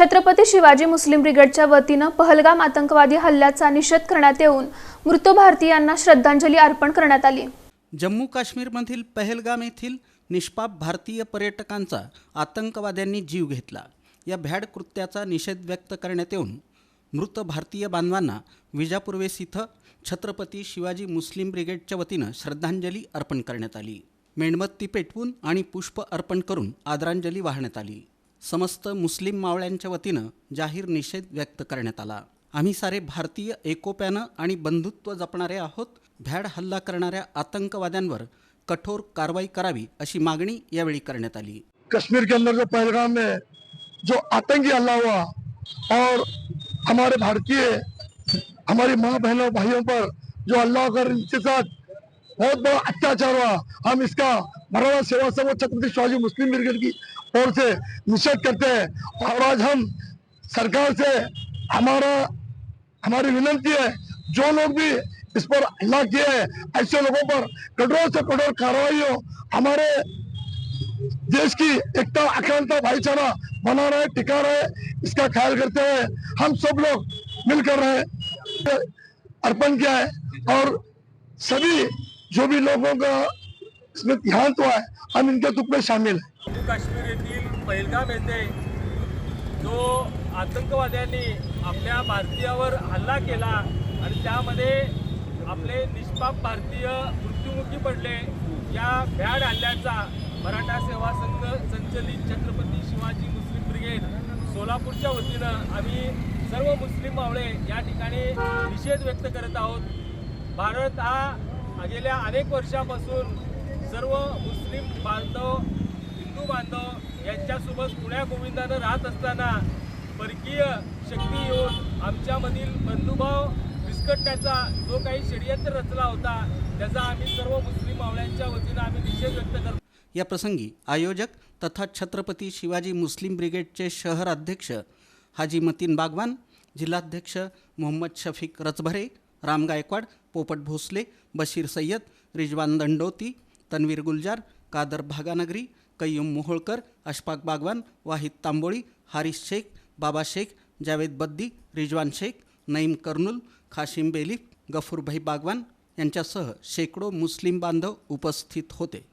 छत्रपती शिवाजी मुस्लिम ब्रिगेडच्या वतीनं पहलगाम आतंकवादी हल्ल्याचा निषेध करण्यात येऊन मृत भारतीयांना श्रद्धांजली अर्पण करण्यात आली. जम्मू काश्मीरमधील पहलगाम येथील निष्पाप भारतीय पर्यटकांचा आतंकवाद्यांनी जीव घेतला. या भ्याड कृत्याचा निषेध व्यक्त करण्यात येऊन मृत भारतीय बांधवांना विजापूर्वेस इथं छत्रपती शिवाजी मुस्लिम ब्रिगेडच्या वतीनं श्रद्धांजली अर्पण करण्यात आली. मेणबत्ती पेटवून आणि पुष्प अर्पण करून आदरांजली वाहण्यात आली. समस्त मुस्लिम मावळ्यांच्या वतीनं जाहीर निषेध व्यक्त करण्यात आला. आम्ही सारे भारतीय एकोप्यानं आणि बंधुत्व जपणारे आहोत. भ्याड हल्ला करणाऱ्या आतंकवाद्यांवर कठोर कारवाई करावी अशी मागणी यावेळी करण्यात आली. कश्मीर के अंदर जो पहलगाम में जो आतंकी हल्ला हुआ और हमारे भारतीय हमारी माँ बहनों भाइयों पर जो अल्लाह कर इनके साथ बहुत बड़ा अत्याचार हुआ हम इसका भरवा सेवा संघ छत्रपति शिवाजी मुस्लिम ब्रिगेड की ओर से निषेध करते हैं। और आज हम सरकार से हमारा, हमारी विनंती है, जो लोग भी इस पर हमला किए हैं, ऐसे लोगों पर कठोर से कठोर कार्रवाई हो हमारे देश की एकता, अखंडता, भाईचारा बना रहे, टिका रहे, इसका ख्याल करते हुए हम सब लोग मिलकर रहे, अर्पण किया है। और सभी जो भी लोगों का इसमें देहांत हुआ है हम इनके दुख में शामिल जम्मू काश्मीर येथील पहिलगाम येथे जो आतंकवाद्यांनी आपल्या भारतीयावर हल्ला केला आणि त्यामध्ये आपले निष्पाप भारतीय मृत्युमुखी पडले या भ्याड हल्ल्याचा मराठा सेवा संघ संचलित छत्रपती शिवाजी मुस्लिम ब्रिगेड सोलापूरच्या वतीनं आम्ही सर्व मुस्लिम मावळे या ठिकाणी निषेध व्यक्त करत आहोत. भारत हा गेल्या अनेक वर्षापासून सर्व मुस्लिम बांधव हिंदू बांधव यांच्यासोबत पुण्या गोविंदानं राहत असताना परकीय शक्ती येऊन आमच्यामधील बंधुभाव विस्कटण्याचा जो काही षडयंत्र रचला होता त्याचा आम्ही सर्व मुस्लिम मावळ्यांच्या वतीनं आम्ही निषेध व्यक्त करतो. या प्रसंगी आयोजक तथा छत्रपती शिवाजी मुस्लिम ब्रिगेडचे शहर अध्यक्ष हाजी मतीन बागवान जिल्हाध्यक्ष मोहम्मद शफीक रचभरे राम गायकवाड पोपट भोसले बशीर सय्यद रिजवान दंडोती तन्वीर गुलजार कादर भागानगरी कय्यूम मोहोळकर अशफाक बागवान वाहिद तांबोळी हारिस शेख बाबा शेख जावेद बद्दी रिजवान शेख नईम कर्नुल खाशिम बेलीफ गफूरभाई बागवान यांच्यासह शेकडो मुस्लिम बांधव उपस्थित होते.